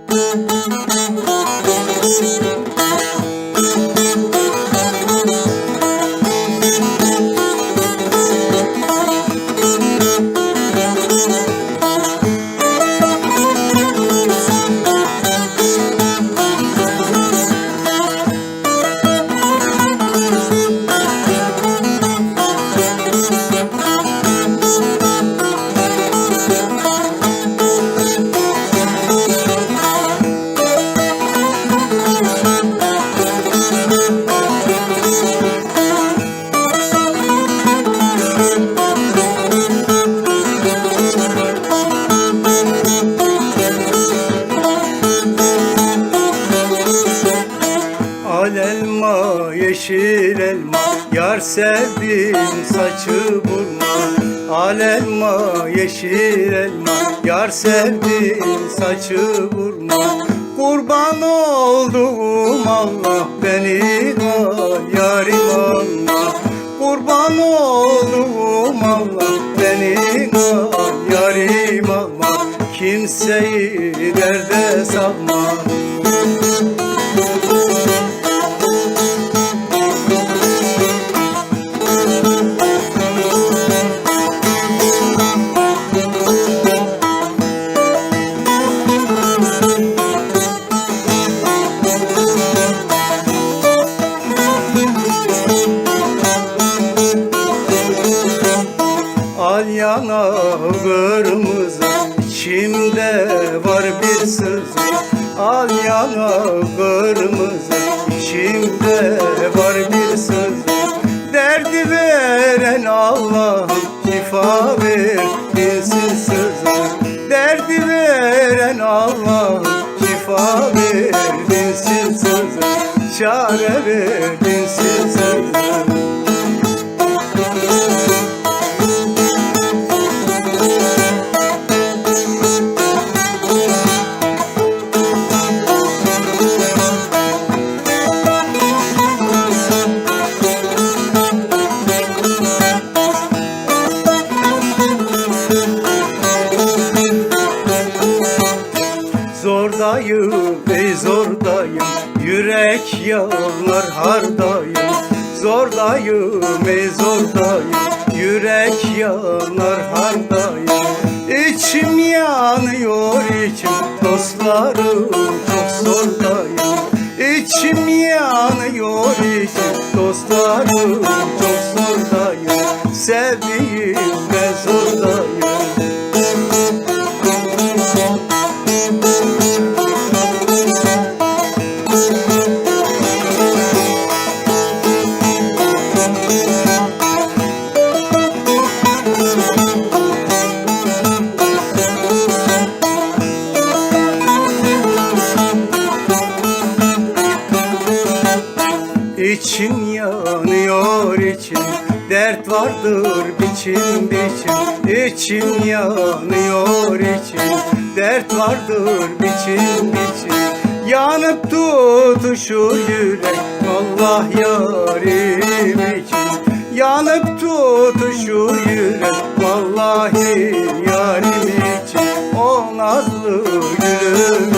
Al yeşil elma Yar sevdim saçı burma. Al elma, yeşil elma Yar sevdim saçı burma. Kurban olduğum Allah Beni al yarim alma Kurban olduğum Allah Beni al yarim alma Kimseyi derde salma Al yana kırmızı içimde var bir sızı Al yana kırmızı içimde var bir sızı Derdi veren Allah'ım şifa ver dinsin sızı Derdi veren Allah'ım şifa ver dinsin sızı Çare ver Zordayım ey zordayım. Yürek yanar hardayım. Zordayım ey zordayım. Yürek yanar hardayım. İçim yanıyor içim. Dostlarım çok zordayım. İçim yanıyor içim. Dostlarım çok zordayım. Sevdiğim ben zordayım İçim yanıyor içim Dert vardır biçim biçim. İçim yanıyor içim Dert vardır biçim biçim. Yanıp tutuşur yürek Allah yarim için. Yanıp tutuşur yürek Vallahi yarim için. O nazlı gülüm